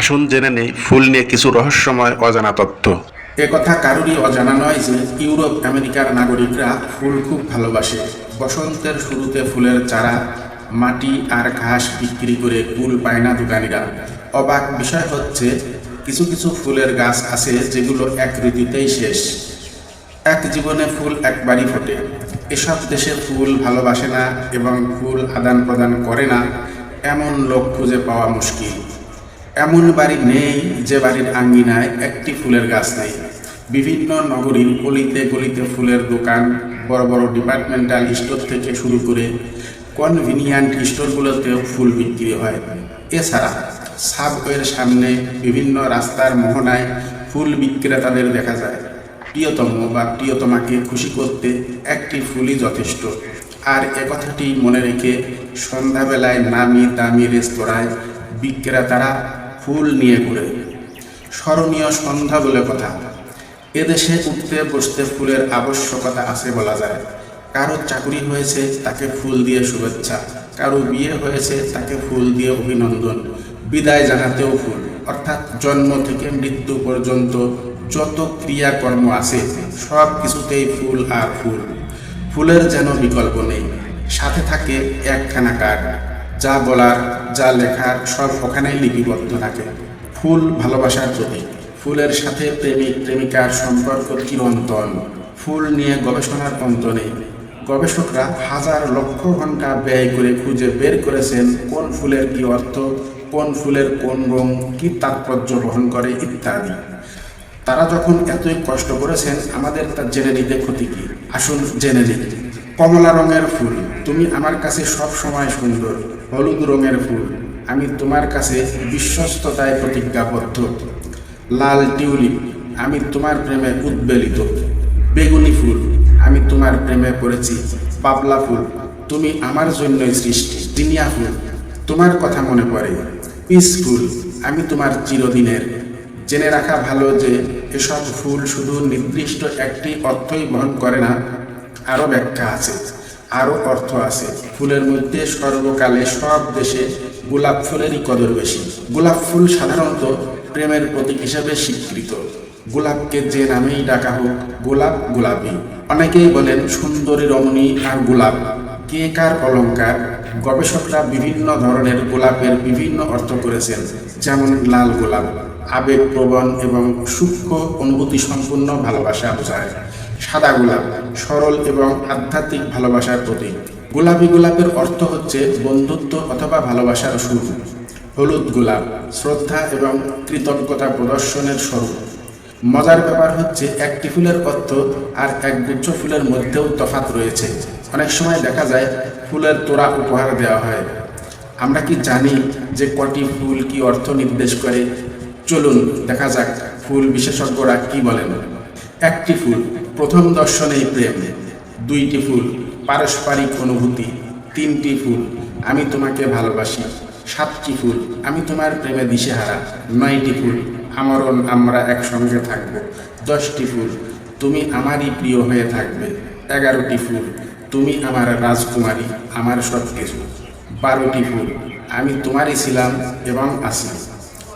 আসুন জেনে নেই, ফুল নিয়ে কিছু রহস্যময় অজানা তথ্য। কথা কারোরই অজানা নয় যে ইউরোপ আমেরিকার নাগরিকরা ফুল খুব ভালোবাসে। বসন্তের শুরুতে ফুলের চারা, মাটি আর ঘাস বিক্রি করে কুল পায় না দোকানিরা। অবাক বিষয় হচ্ছে, কিছু কিছু ফুলের গাছ আছে যেগুলো এক ঋতুতেই শেষ। এক জীবনে ফুল একবারই ফোটে। এসব দেশে ফুল ভালোবাসে না এবং ফুল আদান প্রদান করে না, এমন লোক খুঁজে পাওয়া মুশকিল। এমন বাড়ি নেই যে বাড়ির আঙ্গিনায় একটি ফুলের গাছ নেই। বিভিন্ন নগরীর গলিতে গলিতে ফুলের দোকান, বড় বড় ডিপার্টমেন্টাল স্টোর থেকে শুরু করে কনভিনিয়েন্ট স্টোরগুলোতেও ফুল বিক্রি হয়। এছাড়া সাবওয়ের সামনে বিভিন্ন রাস্তার মোহনায় ফুল বিক্রেতাদের দেখা যায়। প্রিয়তম বা প্রিয়তমাকে খুশি করতে একটি ফুলই যথেষ্ট। আর এ কথাটি মনে রেখে সন্ধ্যাবেলায় নামি দামি রেস্তোরাঁয় বিক্রেতারা ফুল নিয়ে ঘুরে। স্মরণীয় সন্ধ্যা বলে কথা। এদেশে উঠতে বসতে ফুলের আবশ্যকতা আছে বলা যায়। কারও চাকরি হয়েছে, তাকে ফুল দিয়ে শুভেচ্ছা। কারও বিয়ে হয়েছে, তাকে ফুল দিয়ে অভিনন্দন। বিদায় জানাতেও ফুল। অর্থাৎ জন্ম থেকে মৃত্যু পর্যন্ত যত ক্রিয়াকর্ম আছে, সব কিছুতেই ফুল আর ফুল। ফুলের যেন বিকল্প নেই। সাথে থাকে একখানা কার্ড। যা বলার, যা লেখার, সব ওখানেই লিপিবদ্ধ থাকে। ফুল ভালোবাসার প্রতীক। ফুলের সাথে প্রেমিক, প্রেমিকার সম্পর্ক চিরন্তন। ফুল নিয়ে গবেষণার অন্ত নেই। গবেষকরা হাজার লক্ষ ঘণ্টা ব্যয় করে খুঁজে বের করেছেন কোন ফুলের কি অর্থ, কোন ফুলের কোন রং, কি তাৎপর্য বহন করে ইত্যাদি। তারা যখন এতই কষ্ট করেছেন, আমাদের তা জেনে নিতে ক্ষতি কি? আসুন জেনে নিই। কমলা রঙের ফুল, তুমি আমার কাছে সব সময় সুন্দর, হলুদ রঙের ফুল, আমি তোমার কাছে বিশ্বস্ততায় প্রতিজ্ঞাবদ্ধ। লাল টিউলিপ, আমি তোমার প্রেমে উদ্বেলিত। বেগুনি ফুল, আমি তোমার প্রেমে পড়েছি। পাবলা ফুল, তুমি আমার জন্যই সৃষ্টি। দিনিয়া ফুল, তোমার কথা মনে পড়ে। পিস ফুল, আমি তোমার চিরদিনের। জেনে রাখা ভালো যে এসব ফুল শুধু নির্দিষ্ট একটি অর্থই বহন করে না আরও ব্যাখ্যা আছে আরও অর্থ আছে। ফুলের মধ্যে সর্বকালে সব দেশে গোলাপ ফুলেরই কদর বেশি। গোলাপ ফুল সাধারণত প্রেমের প্রতীক হিসেবে স্বীকৃত। গোলাপকে যে নামেই ডাকা হোক, গোলাপ গোলাপি। অনেকেই বলেন সুন্দরী রমণী আর গোলাপ। কে কার অলঙ্কার গবেষকরা বিভিন্ন ধরনের গোলাপের বিভিন্ন অর্থ করেছেন, যেমন লাল গোলাপ। আবেগপ্রবণ এবং সূক্ষ্ম অনুভূতি সম্পূর্ণ ভালোবাসা বোঝায়। সাদা গোলাপ, সরল এবং আধ্যাত্মিক ভালোবাসার প্রতীক। গোলাপি গোলাপের অর্থ হচ্ছে বন্ধুত্ব অথবা ভালোবাসার শুরু হলুদ গোলাপ, শ্রদ্ধা এবং কৃতজ্ঞতা প্রদর্শনের স্বরূপ। মজার ব্যাপার হচ্ছে একটি ফুলের অর্থ আর এক গুচ্ছ ফুলের মধ্যেও তফাৎ রয়েছে। অনেক সময় দেখা যায় ফুলের তোড়া উপহার দেওয়া হয়। আমরা কি জানি যে কটি ফুল কি অর্থ নির্দেশ করে? চলুন দেখা যাক ফুল বিশেষজ্ঞরা কি বলেন। একটি ফুল প্রথম দর্শনেই প্রেম। দুইটি ফুল, পারস্পরিক অনুভূতি, তিনটি ফুল, আমি তোমাকে ভালোবাসি। সাতটি ফুল, আমি তোমার প্রেমে দিশেহারা। নয়টি ফুল, আমরণ আমরা একসঙ্গে থাকব। দশটি ফুল, তুমি আমারই প্রিয় হয়ে থাকবে। এগারোটি ফুল, তুমি আমার রাজকুমারী, আমার সব কিছু বারোটি ফুল, আমি তোমারই ছিলাম এবং আছি।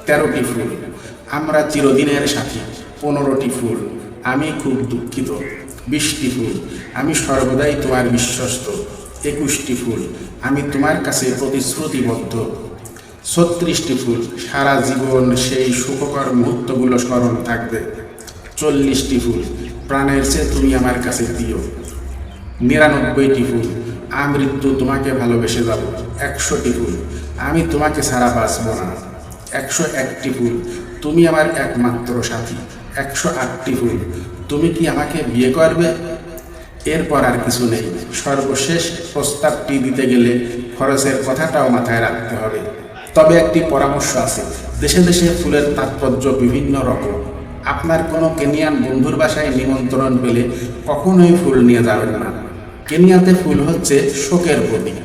তেরোটি ফুল, আমরা চিরদিনের সাথী। পনেরোটি ফুল আমি খুব দুঃখিত। বিশটি ফুল, আমি সর্বদাই তোমার বিশ্বস্ত। একুশটি ফুল, আমি তোমার কাছে প্রতিশ্রুতিবদ্ধ। ছত্রিশটি ফুল, সারা জীবন সেই সুখকর মুহূর্তগুলো স্মরণ থাকবে। চল্লিশটি ফুল, প্রাণের চেয়ে তুমি আমার কাছে দিও নিরানব্বইটি ফুল, আমৃত্যু তোমাকে ভালোবেসে যাব একশোটি ফুল, আমি তোমাকে সারা বাঁচব না। একশো একটি ফুল, তুমি আমার একমাত্র সাথী। একশো আটটি ফুল তুমি কি আমাকে বিয়ে করবে? এরপর আর কিছু নেই। সর্বশেষ প্রস্তাবটি দিতে গেলে খরচের কথাটাও মাথায় রাখতে হবে। তবে একটি পরামর্শ আছে। দেশে দেশে ফুলের তাৎপর্য বিভিন্ন রকম। আপনার কোনো কেনিয়ান বন্ধুর বাসায় নিমন্ত্রণ পেলে কখনোই ফুল নিয়ে যাবেন না। কেনিয়াতে ফুল হচ্ছে শোকের প্রতীক।